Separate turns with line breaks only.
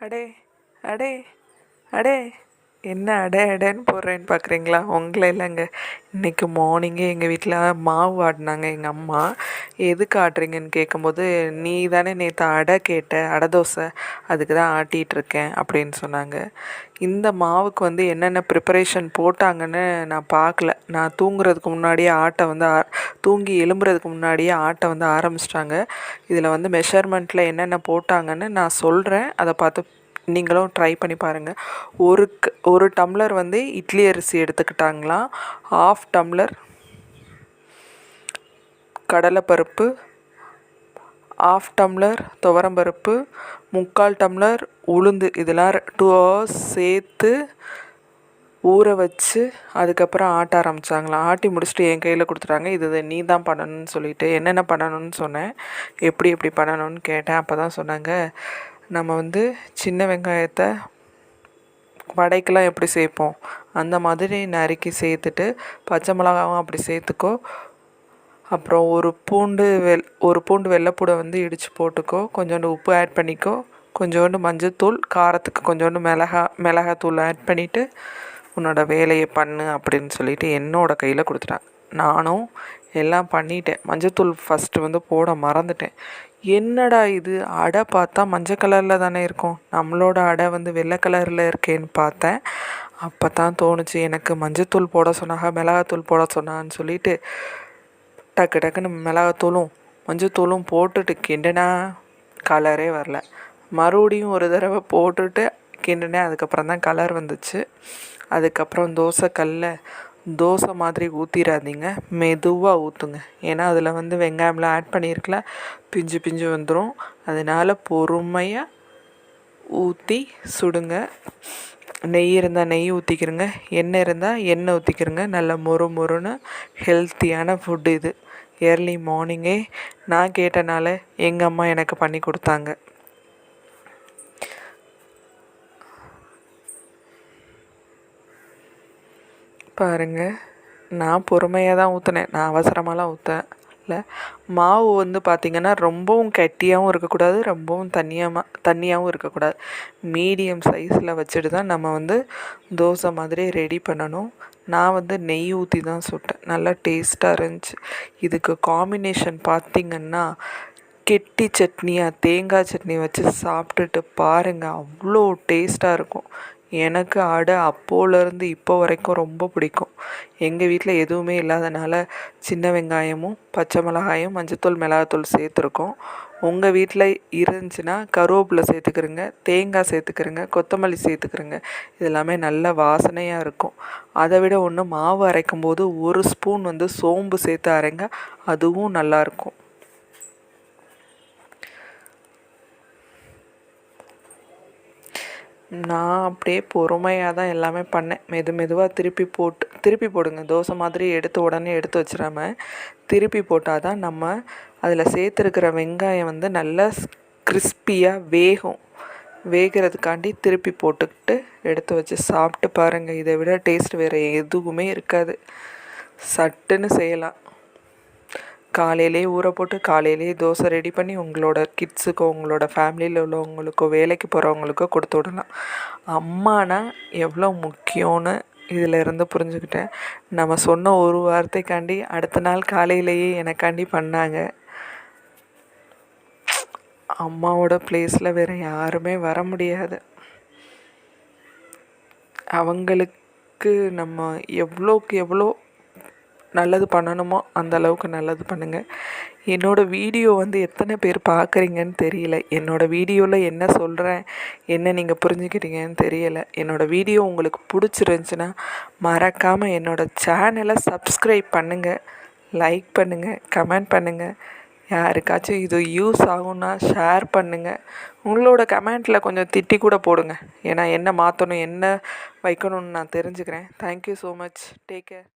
அடே அடே அடே. என்ன அடே அடேன்னு போடுறேன்னு பார்க்குறீங்களா? உங்களை இல்லைங்க. இன்றைக்கி மார்னிங்கே எங்கள் வீட்டில் மாவு ஆடினாங்க எங்கள் அம்மா. எதுக்கு ஆட்டுறீங்கன்னு கேட்கும்போது நீ தானே நேற்று அடை கேட்ட அடை தோசை அதுக்கு தான் ஆட்டிகிட்ருக்கேன் அப்படின்னு சொன்னாங்க. இந்த மாவுக்கு வந்து என்னென்ன ப்ரிப்பரேஷன் போட்டாங்கன்னு நான் பார்க்கல நான் தூங்குறதுக்கு முன்னாடியே ஆட்டை வந்து தூங்கி எழும்புறதுக்கு முன்னாடியே ஆட்டை வந்து ஆரம்பிச்சிட்டாங்க. இதில் வந்து மெஷர்மெண்ட்டில் என்னென்ன போட்டாங்கன்னு நான் சொல்கிறேன் அதை பார்த்து நீங்களும் ட்ரை பண்ணி பாருங்கள் ஒரு ஒரு டம்ளர் வந்து இட்லி அரிசி எடுத்துக்கிட்டாங்களாம். ஆஃப் டம்ளர் கடலைப்பருப்பு ஆஃப் டம்ளர் துவரம்பருப்பு முக்கால் டம்ளர் உளுந்து இதெல்லாம் டூ ஹவர்ஸ் சேர்த்து ஊற வச்சு அதுக்கப்புறம் ஆட்ட ஆரம்பித்தாங்களாம் ஆட்டி முடிச்சுட்டு என் கையில் கொடுத்துட்டாங்க. இது நீ தான் பண்ணணும்னு சொல்லிட்டு என்னென்ன பண்ணணும்னு சொன்னேன். எப்படி எப்படி பண்ணணும்னு கேட்டேன். அப்போ தான் சொன்னாங்க நம்ம வந்து சின்ன வெங்காயத்தை வடைக்கெலாம் எப்படி சேர்ப்போம்? அந்த மாதிரி நறுக்கி சேர்த்துட்டு பச்சை மிளகாவும் அப்படி சேர்த்துக்கோ. அப்புறம் ஒரு பூண்டு வெல் ஒரு பூண்டு வெள்ளைப்பூடை வந்து இடித்து போட்டுக்கோ. கொஞ்சோண்டு உப்பு ஆட் பண்ணிக்கோ. கொஞ்சோண்டு மஞ்சத்தூள் காரத்துக்கு கொஞ்சோண்டு மிளகா மிளகாத்தூள் ஆட் பண்ணிவிட்டு உன்னோட வேலையை பண்ணு அப்படின்னு சொல்லிட்டு என்னோடய கையில் கொடுத்துட்டாங்க. நானும் எல்லாம் பண்ணிட்டேன். மஞ்சத்தூள் ஃபஸ்ட்டு வந்து போட மறந்துட்டேன். என்னடா இது? அடை பார்த்தா மஞ்சள் கலரில் தானே இருக்கும். நம்மளோட அடை வந்து வெள்ளை கலரில் இருக்கேன்னு பார்த்தேன். அப்போ தான் தோணுச்சு எனக்கு மஞ்சத்தூள் போட சொன்னாங்க மிளகாத்தூள் போட சொன்னான்னு சொல்லிட்டு டக்கு டக்குன்னு மிளகாத்தூளும் மஞ்சத்தூளும் போட்டுட்டு கிண்டினா கலரே வரல. மறுபடியும் ஒரு தடவை போட்டுட்டு கிண்டினேன் அதுக்கப்புறம் தான் கலர் வந்துச்சு. அதுக்கப்புறம் தோசை கல்ல தோசை மாதிரி ஊற்றிடாதீங்க மெதுவாக ஊற்றுங்க ஏன்னா அதில் வந்து வெங்காயம்லாம் ஆட் பண்ணியிருக்கல பிஞ்சு பிஞ்சு வந்துடும் அதனால் பொறுமையாக ஊற்றி சுடுங்க. நெய் இருந்தால் நெய் ஊற்றிக்கிறங்க எண்ணெய் இருந்தால் எண்ணெய் ஊற்றிக்கிறங்க நல்ல மொறு மொறுன்னு ஹெல்த்தியான ஃபுட்டு இது. ஏர்லி மார்னிங்கே நான் கேட்டனால எங்கள் அம்மா எனக்கு பண்ணி கொடுத்தாங்க. பாருங்கள் நான் பொறுமையாக தான் ஊற்றினேன் நான் அவசரமாலாம் ஊற்றல மாவு வந்து பார்த்திங்கன்னா ரொம்பவும் கெட்டியாகவும் இருக்கக்கூடாது ரொம்பவும் தண்ணியாக தண்ணியாகவும் இருக்கக்கூடாது. மீடியம் சைஸில் வச்சுட்டு தான் நம்ம வந்து தோசை மாதிரி ரெடி பண்ணணும். நான் வந்து நெய் ஊற்றி தான் சுட்டேன். நல்லா டேஸ்ட்டாக இருந்துச்சு. இதுக்கு காம்பினேஷன் பார்த்திங்கன்னா கெட்டி சட்னியாக தேங்காய் சட்னி வச்சு சாப்பிட்டுட்டு பாருங்கள் அவ்வளோ டேஸ்ட்டாக இருக்கும். எனக்கு ஆடை அப்போலேருந்து இப்போ வரைக்கும் ரொம்ப பிடிக்கும். எங்கள் வீட்டில் எதுவுமே இல்லாதனால சின்ன வெங்காயமும் பச்சை மிளகாயும் மஞ்சத்தூள் மிளகாத்தூள் சேர்த்துருக்கோம். உங்கள் வீட்டில் இருந்துச்சுன்னா கருவேப்பிலை சேர்த்துக்கிறங்க தேங்காய் சேர்த்துக்கிறங்க கொத்தமல்லி சேர்த்துக்கிறங்க. இதெல்லாமே நல்ல வாசனையாக இருக்கும். அதை விட ஒன்று மாவு அரைக்கும் போது ஒரு ஸ்பூன் வந்து சோம்பு சேர்த்து அரைங்க அதுவும் நல்லாயிருக்கும் நான் அப்படியே பொறுமையாக தான் எல்லாமே பண்ணேன். மெது மெதுவாக திருப்பி போட்டு திருப்பி போடுங்க. தோசை மாதிரி எடுத்து உடனே எடுத்து வச்சிடாம திருப்பி போட்டால் தான் நம்ம அதில் சேர்த்துருக்கிற வெங்காயம் வந்து நல்லா கிறிஸ்பியாக வேகும். வேகிறதுக்காண்டி திருப்பி போட்டுக்கிட்டு எடுத்து வச்சு சாப்பிட்டு பாருங்கள் இதை விட டேஸ்ட் வேறு எதுவுமே இருக்காது. சட்டுன்னு செய்யலாம். காலையிலே ஊற போட்டு காலையிலே தோசை ரெடி பண்ணி உங்களோட கிட்ஸுக்கோ உங்களோட ஃபேமிலியில் உள்ளவங்களுக்கோ வேலைக்கு போகிறவங்களுக்கோ கொடுத்து விடலாம். அம்மானா எவ்வளோ முக்கியம்னு இதில் இருந்து புரிஞ்சுக்கிட்டேன். நம்ம சொன்ன ஒரு வார்த்தைக்காண்டி அடுத்த நாள் காலையிலேயே எனக்காண்டி பண்ணாங்க. அம்மாவோட ப்ளேஸில் வேறு யாருமே வர முடியாது. அவங்களுக்கு நம்ம எவ்வளோக்கு எவ்வளோ நல்லது பண்ணணுமோ அந்த அளவுக்கு நல்லது பண்ணுங்கள் என்னோடய வீடியோ வந்து எத்தனை பேர் பார்க்குறீங்கன்னு தெரியல. என்னோடய வீடியோவில் என்ன சொல்கிறேன் என்ன நீங்கள் புரிஞ்சுக்கிட்டீங்கன்னு தெரியலை. என்னோடய வீடியோ உங்களுக்கு பிடிச்சிருந்துச்சின்னா மறக்காமல் என்னோடய சேனலை சப்ஸ்கிரைப் பண்ணுங்கள் லைக் பண்ணுங்கள் கமெண்ட் பண்ணுங்கள் யாருக்காச்சும் இது யூஸ் ஆகும்னா ஷேர் பண்ணுங்கள் உங்களோட கமெண்ட்டில் கொஞ்சம் திட்டி கூட போடுங்க. ஏன்னா என்ன மாற்றணும் என்ன வைக்கணும்னு நான் தெரிஞ்சுக்கிறேன். Thank you so much take care